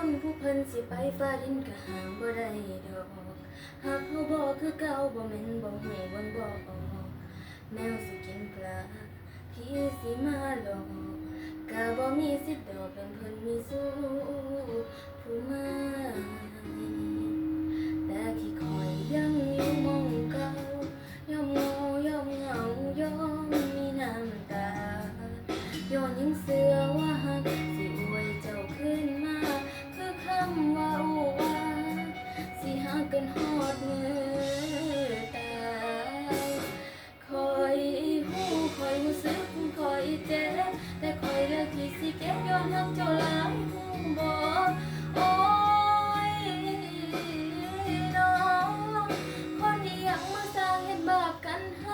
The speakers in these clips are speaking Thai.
คนผู้เพิ่นสิไปฟ้าดินก็ห่างบ่ได้ดอกหากเขาบอกคือเก่าบ่แม่นบ่หูบ่บอกแมวสิกินปลาพี่สิมาหลอกก็บ่มีสิทธิ์ดอกเป็นเพิ่นมีสู้ผู้มาแต่ที่คอยยังอยู่มองเก่ายอมเงายอมเหงายอมมีน้ำตาย้อนยังเสือ อนหักเจ้าหลายผู้บอกโอ้ยน้องคนที่อยากมาสร้างเหตุบาปกันให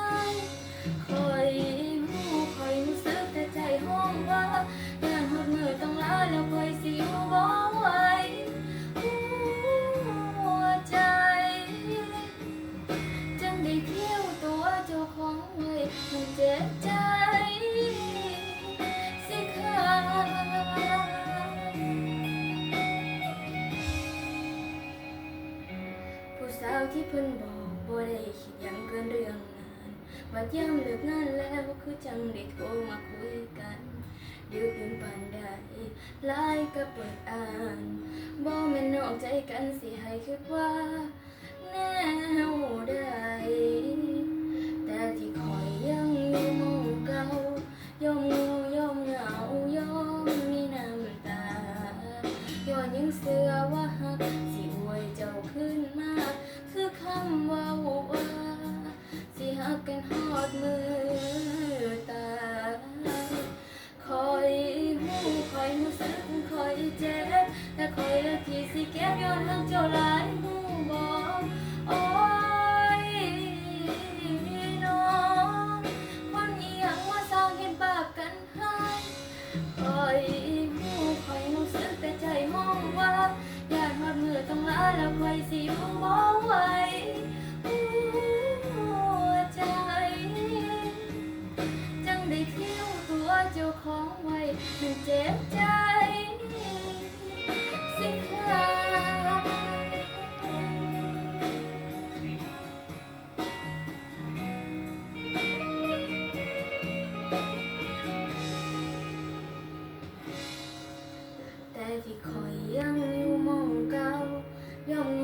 ผู้สาวที่เพิ่นบอกบ่ได้คิดหยังเกินเรื่องงานบัดยามเลิกงานแล้วคือจังได้โทรมาคุยกันดึกดื่นปานใดไลน์ก็เปิดอ่านบ่แม่นนอกใจกันสิให้คิดว่าแนวใดแต่ที่คอยยังอยู่มองเก่ายอมงูยอมเหงายอมมีน้ำตาย้อนยังเสือว่าหัก ดมือตายคอยหูคอยหูซึ้งคอยเจ็บแต่คอยเลือกที่สิเก็บย้อนหังเจ้าลา เจ็บใจสิขาดแต่ที่คอยยังอยู่มองเก่ายอมโง่